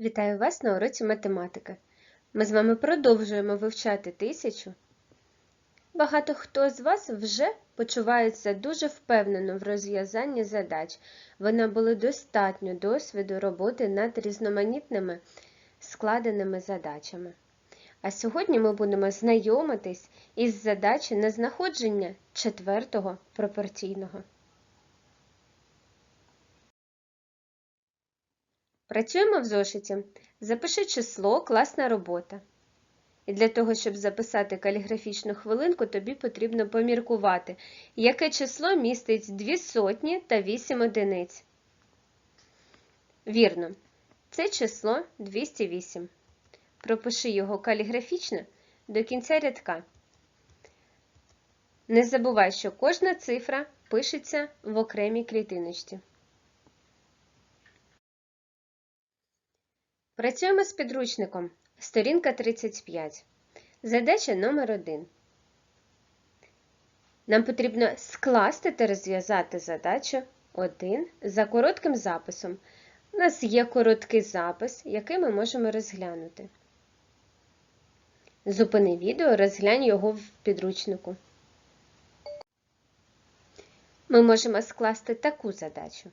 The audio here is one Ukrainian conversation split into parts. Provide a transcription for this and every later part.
Вітаю вас на уроці математики. Ми з вами продовжуємо вивчати тисячу. Багато хто з вас вже почувається дуже впевнено в розв'язанні задач. Ви набули достатньо досвіду роботи над різноманітними складеними задачами. А сьогодні ми будемо знайомитись із задачі на знаходження четвертого пропорційного. Працюємо в зошиті. Запиши число, класна робота. І для того, щоб записати каліграфічну хвилинку, тобі потрібно поміркувати, яке число містить 2 сотні та 8 одиниць. Вірно, це число 208. Пропиши його каліграфічно до кінця рядка. Не забувай, що кожна цифра пишеться в окремій клітиночці. Працюємо з підручником. Сторінка 35. Задача номер 1. Нам потрібно скласти та розв'язати задачу 1 за коротким записом. У нас є короткий запис, який ми можемо розглянути. Зупини відео, розглянь його в підручнику. Ми можемо скласти таку задачу.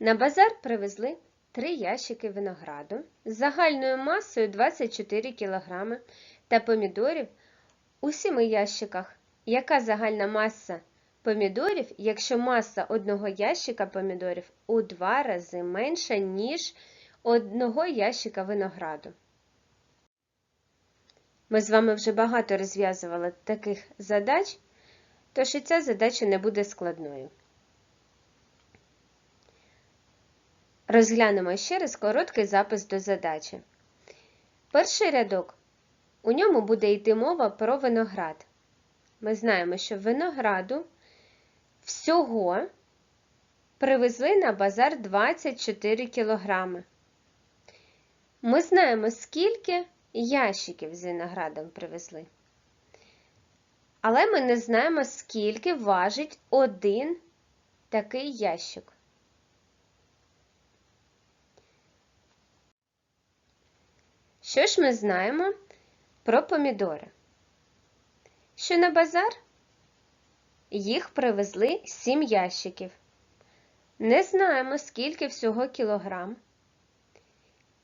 На базар привезли 3 ящики винограду з загальною масою 24 кг та помідорів у 7 ящиках. Яка загальна маса помідорів, якщо маса одного ящика помідорів у 2 рази менша, ніж одного ящика винограду? Ми з вами вже багато розв'язували таких задач, тож і ця задача не буде складною. Розглянемо ще раз короткий запис до задачі. Перший рядок. У ньому буде йти мова про виноград. Ми знаємо, що винограду всього привезли на базар 24 кг. Ми знаємо, скільки ящиків з виноградом привезли. Але ми не знаємо, скільки важить один такий ящик. Що ж ми знаємо про помідори? Що на базар їх привезли 7 ящиків. Не знаємо, скільки всього кілограм.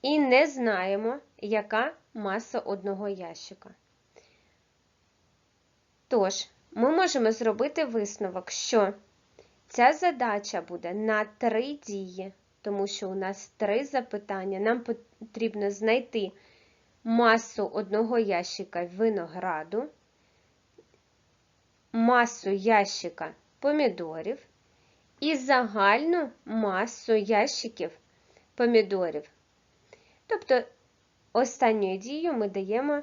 І не знаємо, яка маса одного ящика. Тож, ми можемо зробити висновок, що ця задача буде на три дії, тому що у нас три запитання. Нам потрібно знайти масу одного ящика винограду, масу ящика помідорів і загальну масу ящиків помідорів. Тобто, останньою дією ми даємо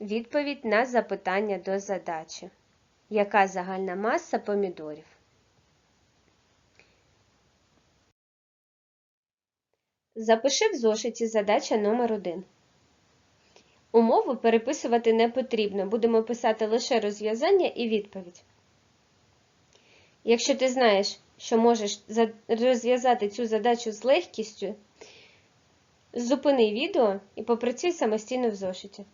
відповідь на запитання до задачі. Яка загальна маса помідорів? Запиши в зошиті задача номер 1. Умову переписувати не потрібно, будемо писати лише розв'язання і відповідь. Якщо ти знаєш, що можеш розв'язати цю задачу з легкістю, зупини відео і попрацюй самостійно в зошиті.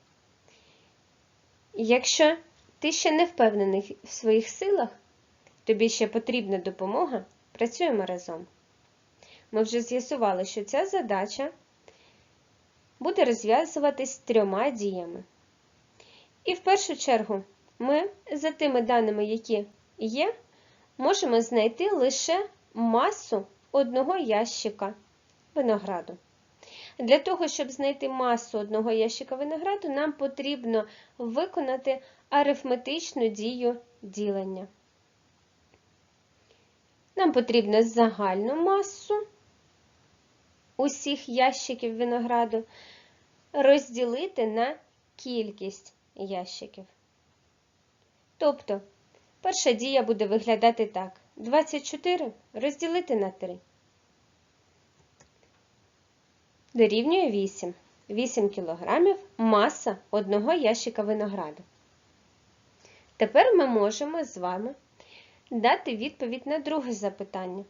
Якщо ти ще не впевнений в своїх силах, тобі ще потрібна допомога, працюємо разом. Ми вже з'ясували, що ця задача буде розв'язуватись трьома діями. І в першу чергу ми за тими даними, які є, можемо знайти лише масу одного ящика винограду. Для того, щоб знайти масу одного ящика винограду, нам потрібно виконати арифметичну дію ділення. Нам потрібно загальну масу усіх ящиків винограду розділити на кількість ящиків. Тобто, перша дія буде виглядати так: 24 розділити на 3. Дорівнює 8. 8 кг маса одного ящика винограду. Тепер ми можемо з вами дати відповідь на друге запитання.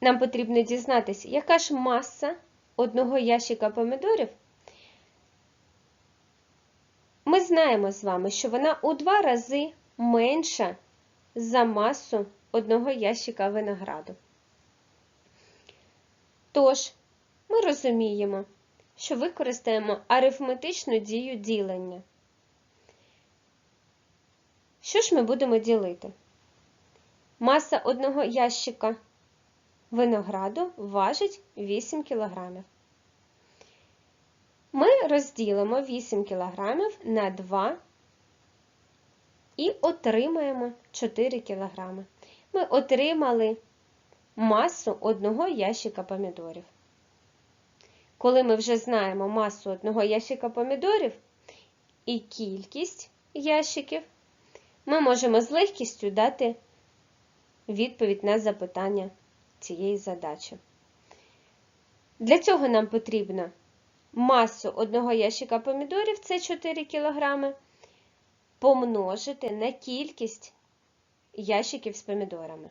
Нам потрібно дізнатися, яка ж маса одного ящика помідорів. Ми знаємо з вами, що вона у два рази менша за масу одного ящика винограду. Тож, ми розуміємо, що використаємо арифметичну дію ділення. Що ж ми будемо ділити? Маса одного ящика винограду важить 8 кг. Ми розділимо 8 кг на 2 і отримаємо 4 кг. Ми отримали масу одного ящика помідорів. Коли ми вже знаємо масу одного ящика помідорів і кількість ящиків, ми можемо з легкістю дати відповідь на запитання цієї задачі. Для цього нам потрібно масу одного ящика помідорів, це 4 кг, помножити на кількість ящиків з помідорами.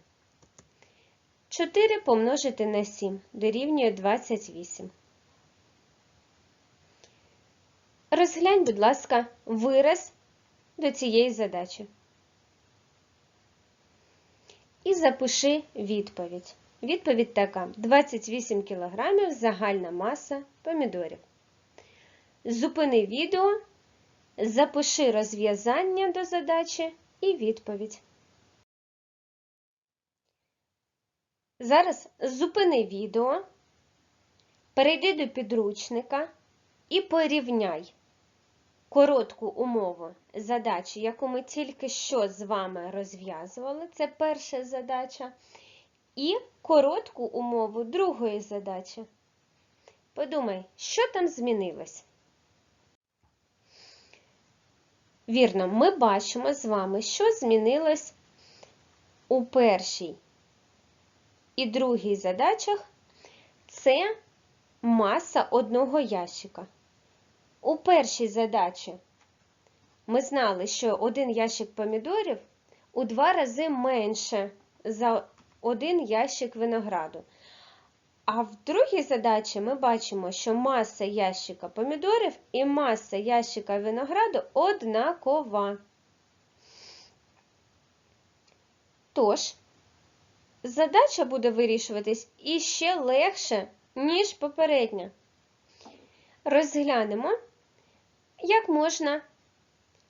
4 помножити на 7 дорівнює 28. Розглянь, будь ласка, вираз до цієї задачі. І запиши відповідь. Відповідь така: 28 кг загальна маса помідорів. Зупини відео, запиши розв'язання до задачі і відповідь. Зараз зупини відео, перейди до підручника і порівняй коротку умову задачі, яку ми тільки що з вами розв'язували, це перша задача, і коротку умову другої задачі. Подумай, що там змінилось? Вірно, ми бачимо з вами, що змінилось у першій і другій задачах це маса одного ящика. У першій задачі ми знали, що один ящик помідорів у два рази менше за один ящик винограду. А в другій задачі ми бачимо, що маса ящика помідорів і маса ящика винограду однакова. Тож, задача буде вирішуватись іще легше, ніж попередня. Розглянемо, як можна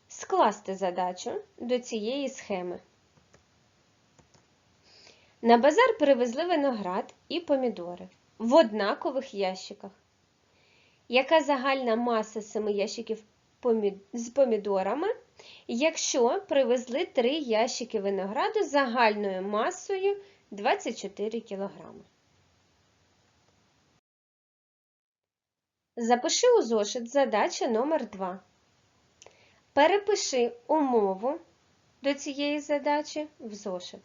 скласти задачу до цієї схеми. На базар привезли виноград і помідори в однакових ящиках. Яка загальна маса семи ящиків з помідорами, якщо привезли три ящики винограду загальною масою 24 кг? Запиши у зошит задача номер 2. Перепиши умову до цієї задачі в зошит.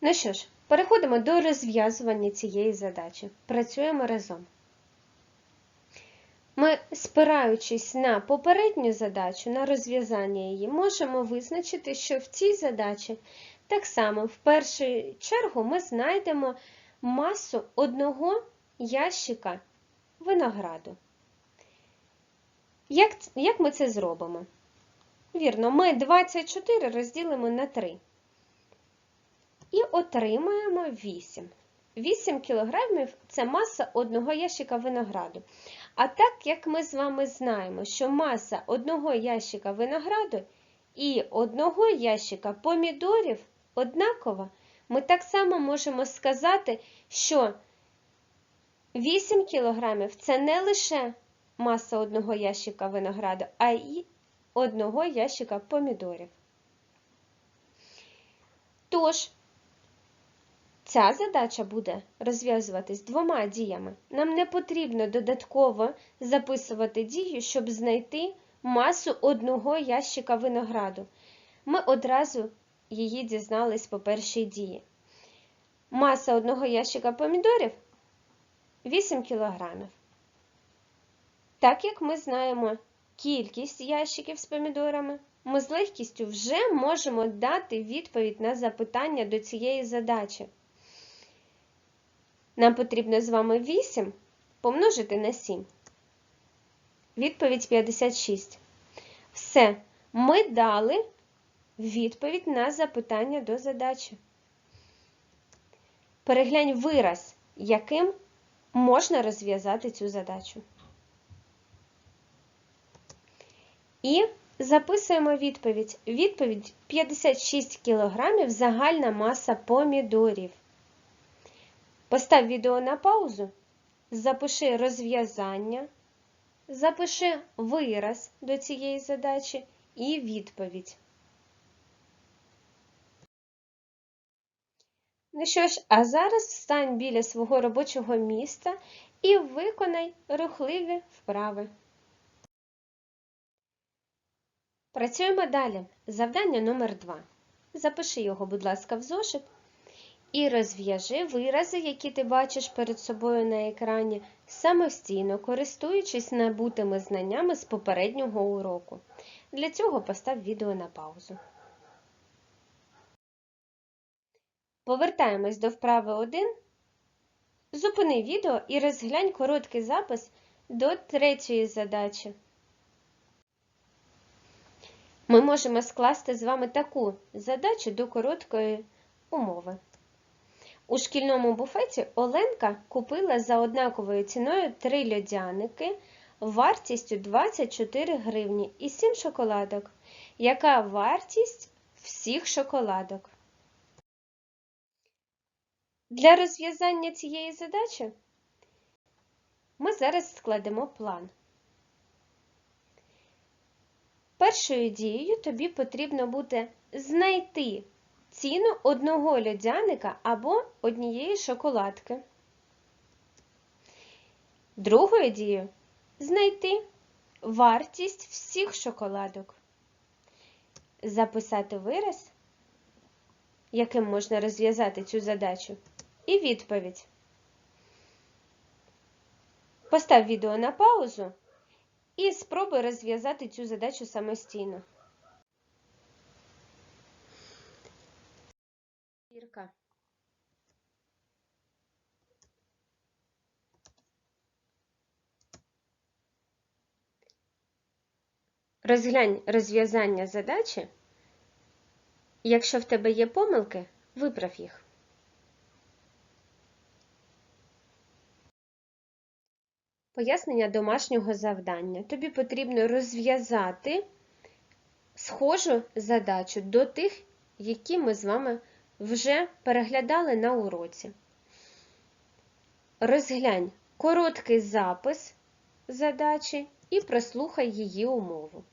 Ну що ж, переходимо до розв'язування цієї задачі. Працюємо разом. Ми, спираючись на попередню задачу, на розв'язання її, можемо визначити, що в цій задачі так само в першу чергу ми знайдемо масу одного ящика винограду. Як, Як ми це зробимо? Вірно, ми 24 розділимо на 3 і отримаємо 8. 8 кг це маса одного ящика винограду. А так як ми з вами знаємо, що маса одного ящика винограду і одного ящика помідорів однакова, ми так само можемо сказати, що 8 кг це не лише маса одного ящика винограду, а й одного ящика помідорів. Тож, ця задача буде розв'язуватись двома діями. Нам не потрібно додатково записувати дію, щоб знайти масу одного ящика винограду. Ми одразу її дізнались по першій дії. Маса одного ящика помідорів 8 кг. Так як ми знаємо кількість ящиків з помідорами ми з легкістю вже можемо дати відповідь на запитання до цієї задачі. Нам потрібно з вами 8 помножити на 7. Відповідь 56. Все, ми дали відповідь на запитання до задачі. Переглянь вираз, яким можна розв'язати цю задачу. І записуємо відповідь. Відповідь 56 кг загальна маса помідорів. Постав відео на паузу, запиши розв'язання, запиши вираз до цієї задачі і відповідь. Ну що ж, а зараз встань біля свого робочого місця і виконай рухливі вправи. Працюємо далі. Завдання номер 2. Запиши його, будь ласка, в зошит і розв'яжи вирази, які ти бачиш перед собою на екрані, самостійно, користуючись набутими знаннями з попереднього уроку. Для цього постав відео на паузу. Повертаємось до вправи 1. Зупини відео і розглянь короткий запис до третьої задачі. Ми можемо скласти з вами таку задачу до короткої умови. У шкільному буфеті Оленка купила за однаковою ціною три льодяники вартістю 24 гривні і 7 шоколадок. Яка вартість всіх шоколадок? Для розв'язання цієї задачі ми зараз складемо план. Першою дією тобі потрібно буде знайти ціну одного льодяника або однієї шоколадки. Другою дією знайти вартість всіх шоколадок. Записати вираз, яким можна розв'язати цю задачу, і відповідь. Постав відео на паузу і спробуй розв'язати цю задачу самостійно. Вірка. Розглянь розв'язання задачі. Якщо в тебе є помилки, виправ їх. Пояснення домашнього завдання. Тобі потрібно розв'язати схожу задачу до тих, які ми з вами вже переглядали на уроці. Розглянь короткий запис задачі і прослухай її умову.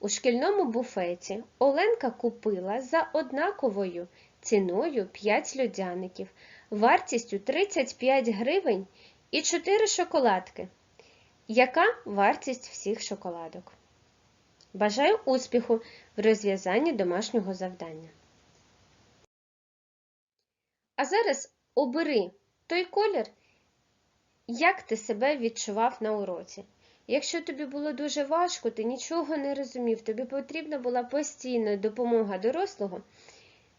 У шкільному буфеті Оленка купила за однаковою ціною 5 льодяників, вартістю 35 гривень і 4 шоколадки. Яка вартість всіх шоколадок? Бажаю успіху в розв'язанні домашнього завдання. А зараз обери той колір, як ти себе відчував на уроці. Якщо тобі було дуже важко, ти нічого не розумів, тобі потрібна була постійна допомога дорослого,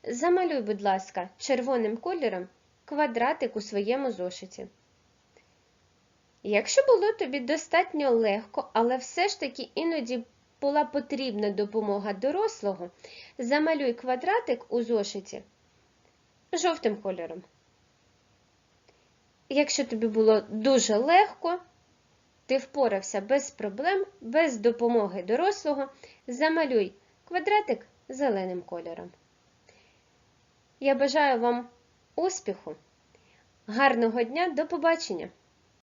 замалюй, будь ласка, червоним кольором квадратик у своєму зошиті. Якщо було тобі достатньо легко, але все ж таки іноді була потрібна допомога дорослого, замалюй квадратик у зошиті жовтим кольором. Якщо тобі було дуже легко, ти впорався без проблем, без допомоги дорослого, замалюй квадратик зеленим кольором. Я бажаю вам успіху, гарного дня, до побачення!